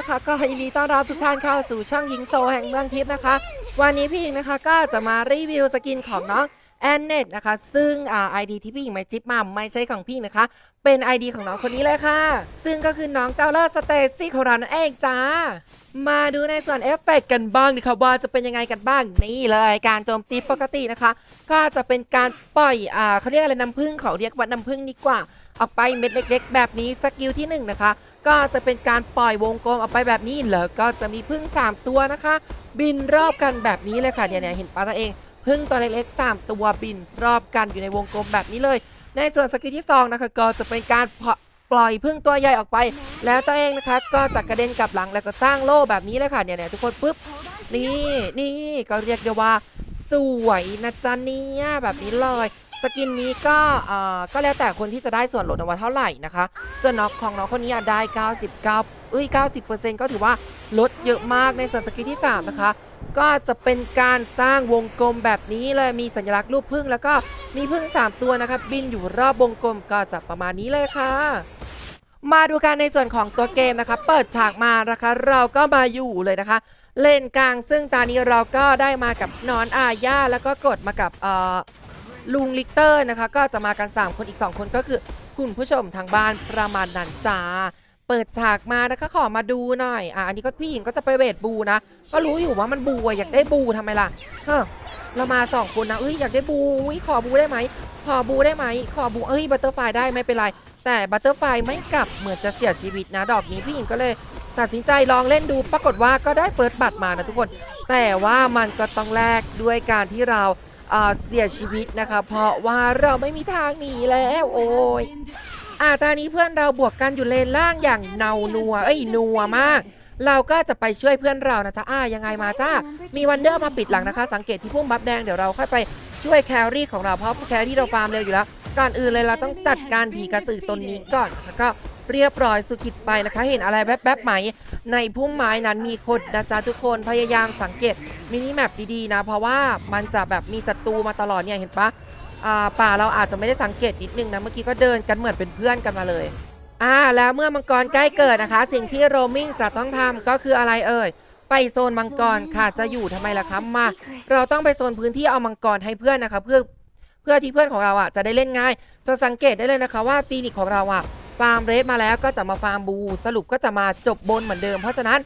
นะคะ ก็ยินดีต้อนรับทุกท่านเข้าสู่ช่องยิงโซแห่งเมืองทิพย์นะคะ วันนี้พี่หญิงนะคะก็จะมารีวิวสกินของน้องแอนเนตนะคะ ซึ่งอ่าไอดีที่พี่หญิงไม่จิ๊บมาไม่ใช่ของพี่นะคะ เป็น ID ของน้องคนนี้เลยค่ะ ซึ่งก็คือน้องเจ้าเลิศสเตซี่ของเรานั่นเองจ้า มาดูในส่วนเอฟเฟกต์กันบ้างนะคะว่าจะเป็นยังไงกันบ้างนี่เลยการโจมตีปกตินะคะ ก็จะเป็นการปล่อยอ่าเขาเรียกอะไรน้ำผึ้งเขาเรียกว่าน้ำผึ้งดีกว่า ออกไปเม็ดเล็ก ๆ แบบนี้สกิลที่หนึ่งนะคะ ก็จะเป็นการปล่อยวงกลมออกไปแบบนี้แล้วก็จะมีพึ่ง 3 ตัวนะคะ บินรอบกันแบบนี้เลยค่ะเนี่ยเนี่ยเห็นปะตัวเองพึ่งตัวเล็กๆ3ตัวบินรอบกันอยู่ในวงกลมแบบนี้เลย ในส่วนสกิลที่สองนะคะก็จะเป็นการปล่อยพึ่งตัวใหญ่ออกไป แล้วตัวเองนะคะ ก็จะกระเด็นกลับหลังแล้วก็สร้างโล่แบบนี้เลยค่ะเนี่ยเนี่ยทุกคนปุ๊บนี่นี่ก็เรียกได้ว่าสวยนะจ๊ะเนี่ยแบบนี้เลย สกินนี้ก็เอ่อก็แล้วแต่คนที่จะได้ส่วนลดเอาไว้เท่าไหร่นะคะส่วนน้องของน้องคนนี้ได้ 99เอ้ย90%ก็ถือว่าลดเยอะมากในส่วนสกิลที่ 3 นะคะ ก็จะเป็นการสร้างวงกลมแบบนี้เลยมีสัญลักษณ์รูปพึ่งแล้วก็มีพึ่ง 3 ตัวนะคะบินอยู่รอบวงกลมก็จะประมาณนี้เลยค่ะมาดูกันในส่วนของตัวเกมนะคะ เปิดฉากมานะคะ เราก็มาอยู่เลยนะคะ เลนกลางซึ่งตอนนี้เราก็ได้มากับนอนอาญาแล้วก็กดมากับเอ่อ ลุงลิกเตอร์นะคะ ก็จะมากัน 3 คนอีก 2 คนก็คือคุณผู้ชมทางบ้านประมาณนั้นจ้าเปิดฉากมานะคะขอมาดูหน่อยอะอันนี้ก็พี่หญิงก็จะไปเวทบูนะ ก็รู้อยู่ว่ามันบูอะอยากได้บูทำไมล่ะเฮ้อเรามาสองคนนะเอ้ยอยากได้บูอุ๊ยขอบูได้ไหมขอบูได้ไหมขอบูเอ้ยบัตเตอร์ไฟได้ไม่เป็นไรแต่บัตเตอร์ไฟไม่กลับเหมือนจะเสียชีวิตนะดอกนี้พี่หญิงก็เลยตัดสินใจลองเล่นดูปรากฏว่าก็ได้เฟิร์สบัตรมานะทุกคน แต่ว่ามันก็ต้องแลกด้วยการที่เรา เสียชีวิตนะคะ เพราะว่าเราไม่มีทางหนีแล้วโอ้ยอ่าตอนนี้เพื่อนเราบวกกันอยู่เลนล่างอย่างเนานัวเอ้ยนัวมาก เราก็จะไปช่วยเพื่อนเรานะจ๊ะอ่ายังไงมาจ้ามีวันเดอร์มาปิดหลังนะคะ สังเกตที่พุ่มบัฟแดงเดี๋ยวเราค่อยไปช่วยแครี่ของเราเพราะแครี่เราฟาร์มเร็วอยู่แล้ว ก่อนอื่นเลยเราต้องจัดการผีกระสือตนนี้ก่อนแล้วก็เรียบร้อยสุกิจไปนะคะ เห็นอะไรแป๊บๆไหม ในพุ่มไม้นั้นมีคนนะจ๊ะทุกคนพยายามสังเกตมินิแมปดีๆนะ เพราะว่ามันจะแบบมีศัตรูมาตลอดเนี่ยเห็นปะป่าเราอาจจะไม่ได้สังเกตนิดนึงนะ เมื่อกี้ก็เดินกันเหมือนเป็นเพื่อนกันมาเลยอ่าแล้วเมื่อมังกรใกล้เกิดนะคะ สิ่งที่โรมิงจะต้องทำก็คืออะไรเอ่ยไปโซนมังกรค่ะจะอยู่ทำไมล่ะครับมา เราต้องไปโซนพื้นที่เอามังกรให้เพื่อนนะคะ เพื่อ เพื่อที่เพื่อนของเราอะจะได้เล่นง่ายจะสังเกตได้เลยนะคะว่าฟีนิกของเราอะฟาร์มเรสมาแล้วก็จะมาฟาร์มบู สรุปก็จะมาจบบนเหมือนเดิม เพราะฉะนั้น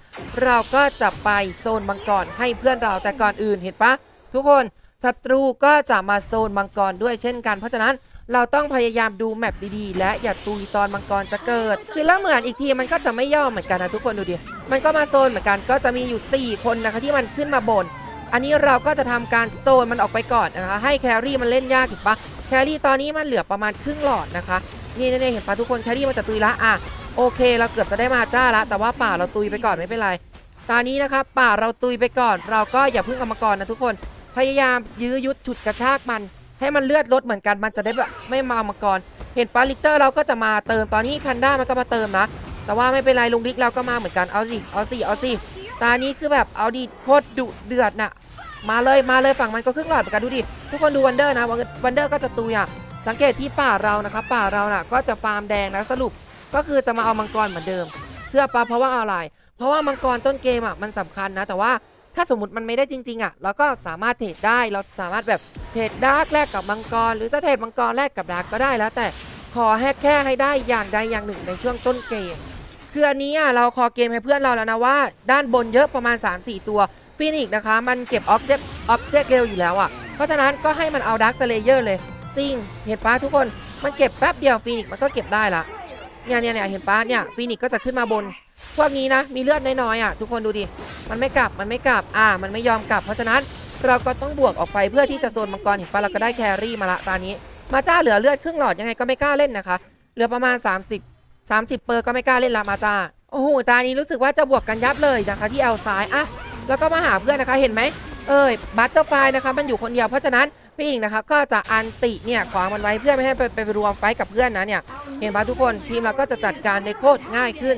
เราก็จะไปโซนมังกรให้เพื่อนเราแต่ก่อนอื่นเห็นปะทุกคนศัตรูก็จะมาโซนมังกรด้วยเช่นกัน เพราะฉะนั้นเราต้องพยายามดูแมปดีๆ และอย่าตุยตอนมังกรจะเกิด คือแล้วเหมือนอีกทีมันก็จะไม่ย่อเหมือนกันนะทุกคนดูดิมันก็มาโซนเหมือนกันก็จะมีอยู่ 4 คนนะคะที่มันขึ้นมาบน อันนี้เราก็จะทำการโซนมันออกไปก่อนนะคะให้แครี่มันเล่นยากถูกปะแครี่ตอนนี้มันเหลือประมาณครึ่งหลอดนะคะนี่นี่เห็นปะทุกคนแครี่มันจะตุยละอะโอเค เราเกือบจะได้มาจ้าละแต่ว่าป่าเราตุยไปก่อนไม่เป็นไรตอนนี้นะคะป่าเราตุยไปก่อน เราก็อย่าเพึ่งกรรมากรนะทุกคนพยายามยื้อยุดฉุดกระชากมัน ให้มันเลือดลดเหมือนกันมันจะได้แบบไม่มามังกรเห็นปะลิกเตอร์เราก็จะมาเติมตอนนี้แพนด้ามันก็มาเติมนะแต่ว่าไม่เป็นไรลุงลิกเราก็มาเหมือนกันเอาสิเอาสิเอาสิ ตอนนี้คือแบบเอาดีโคตรดุเดือดน่ะ มาเลยมาเลยฝั่งมันก็ครึ่งหลอดเหมือนกันดูดิ ทุกคนดูวันเดอร์นะวันเดอร์ก็จะตุยอะสังเกตที่ป่าเรานะคะป่าเราน่ะก็จะฟาร์มแดงนะสรุปก็คือจะมาเอามังกรเหมือนเดิมเชื่อปะเพราะว่าอะไร เพราะว่ามังกรต้นเกมอะมันสำคัญนะ แต่ว่าถ้าสมมติมันไม่ได้จริง ๆ อะ เราก็สามารถเทรดได้เราสามารถแบบเทรดดาร์กแลกกับมังกร หรือจะเทรดมังกรแลกกับดาร์กก็ได้แล้ว แต่ขอให้แค่ให้ได้อย่างใดอย่างหนึ่งในช่วงต้นเกม คืออันนี้อะเราคอเกมให้เพื่อนเราแล้วนะว่า ด้านบนเยอะประมาณ 3-4 ตัวฟินิกนะคะ มันเก็บออบเจกต์ออบเจกต์เร็วอยู่แล้วอะ เพราะฉะนั้นก็ให้มันเอาดักสเลเยอร์เลย จริง เห็นปะทุกคนมันเก็บแป๊บเดียวฟินิกมันก็เก็บได้ละเนี่ยเนี่ยเนี่ยเห็นปะเนี่ยฟินิกก็จะขึ้นมาบน พวกนี้นะ มีเลือดน้อยๆอะ ทุกคนดูดิ มันไม่กลับมันไม่กลับอ่า มันไม่ยอมกลับ เพราะฉะนั้นเราก็ต้องบวกออกไปเพื่อที่จะโซนมังกรเห็นปะเราก็ได้แครี่มาละตอนนี้ มาจ้าเหลือเลือดครึ่งหลอดยังไงก็ไม่กล้าเล่นนะคะ เหลือประมาณ 30 30 เปอร์ก็ไม่กล้าเล่นละมาจ้าโอ้โหตานี้รู้สึกว่าจะบวกกันยับเลยนะคะที่เอาซ้ายอะแล้วก็มาหาเพื่อนนะคะเห็นไหมเอ้ยบัตเตอร์ไฟนะคะมันอยู่คนเดียวเพราะฉะนั้นพี่อิงนะคะก็จะอันติเนี่ยขวางมันไว้เพื่อไม่ให้ไปไปไปรวมไฟท์กับเพื่อนนะเนี่ยเห็นปะทุกคนทีมเราก็จะจัดการได้โคตรง่ายขึ้น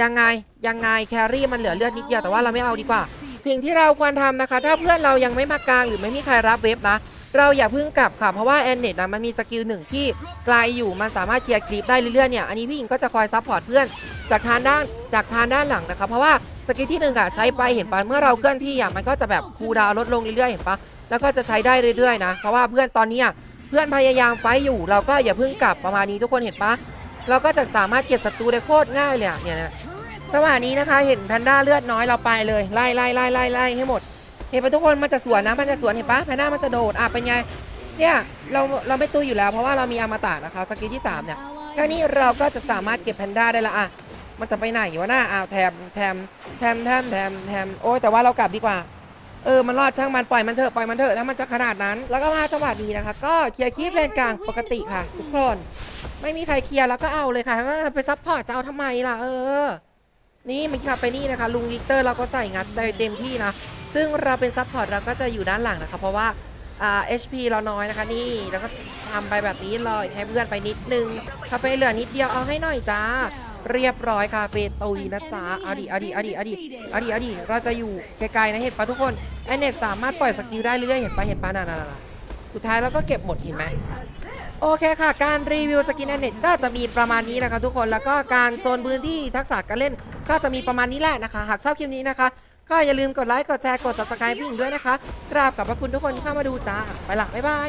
ยังไงยังไงแครี่มันเหลือเลือดนิดเดียวแต่ว่าเราไม่เอาดีกว่า สิ่งที่เราควรทำนะคะ ถ้าเพื่อนเรายังไม่มากลางหรือไม่มีใครรับเว็บนะ เราอย่าเพิ่งกลับค่ะ เพราะว่าแอนเน็ตนะมันมีสกิลหนึ่งที่ไกลอยู่มันสามารถเคลียร์คลิปได้เรื่อยๆเนี่ย อันนี้พี่หญิงก็จะคอยซัพพอร์ตเพื่อนจากทางด้านจากทางด้านหลังนะคะ เพราะว่าสกิลที่หนึ่งอะใช้ไปเห็นปะเมื่อเราเคลื่อนที่อะมันก็จะแบบคูดาวลดลงเรื่อยๆเห็นปะแล้วก็จะใช้ได้เรื่อยๆนะ เพราะว่าเพื่อนตอนนี้เพื่อนพยายามไฟอยู่ เราก็อย่าเพิ่งกลับประมาณนี้ทุกคนเห็นปะเราก็จะสามารถเก็บศัตรูได้โคตรง่ายเลยเนี่ยจังหวะนี้นะคะ เห็นแพนด้าเลือดน้อยเราไปเลยไล่ไล่ไล่ไล่ไล่ให้หมด ห็นปะทุกคนมันจะสวนนะมันจะสวนเห็นปะแพนด้ามันจะโดดอะเป็นไงเนี่ยเราเราไม่ตู้อยู่แล้วเพราะว่าเรามีอมตะนะคะสกิลที่3เนี่ยแค่นี้เราก็จะสามารถเก็บแพนด้าได้ละอะมันจะไปไหนวะหน้าอ้าวแถมแถมแถมแถมแถมแถมโอ้ยแต่ว่าเรากลับดีกว่าเออ มันรอดช่างมันปล่อยมันเถอะปล่อยมันเถอะถ้ามันจะขนาดนั้น แล้วก็มาจังหวะนี้นะคะ ก็เคลียร์คีบเลนกลางปกติค่ะ ทุกคนไม่มีใครเคลียร์แล้วก็เอาเลยค่ะก็ไปซัพพอร์ตจะเอาทำไมล่ะเออ นี่มันขับไปนี่นะคะ ลุงลิกเตอร์เราก็ใส่งัดได้เต็มที่นะ ซึ่งเราเป็นซัพพอร์ตเราก็จะอยู่ด้านหลังนะคะ เพราะว่าอ่า HP เราน้อยนะคะนี่ แล้วก็ทำไปแบบนี้เลยให้เพื่อนไปนิดนึงคาเฟ่เหลือนิดเดียวเอาให้หน่อยจ้า เรียบร้อยคาเฟ่ตุยนะจ๊ะเอาดิเอาดิเอาดิเอาดิเอาดิเอาดิเราจะอยู่ไกลๆนะเห็นปะทุกคนไอเน็ตสามารถปล่อยสกิลได้เรื่อยๆเห็นปะเห็นปะน่ะๆๆๆสุดท้ายเราก็เก็บหมดเห็นไหมโอเคค่ะ การรีวิวสกินแอนเน็ตก็จะมีประมาณนี้นะคะทุกคนแล้วก็การโซนพื้นที่ทักษะการเล่นก็จะมีประมาณนี้แหละนะคะ หากชอบคลิปนี้นะคะ ก็อย่าลืมกดไลค์ กดแชร์ กด subscribe พี่หญิงด้วยนะคะ กราบขอบพระคุณทุกคนที่เข้ามาดูจ้า ไปละ บ๊ายบาย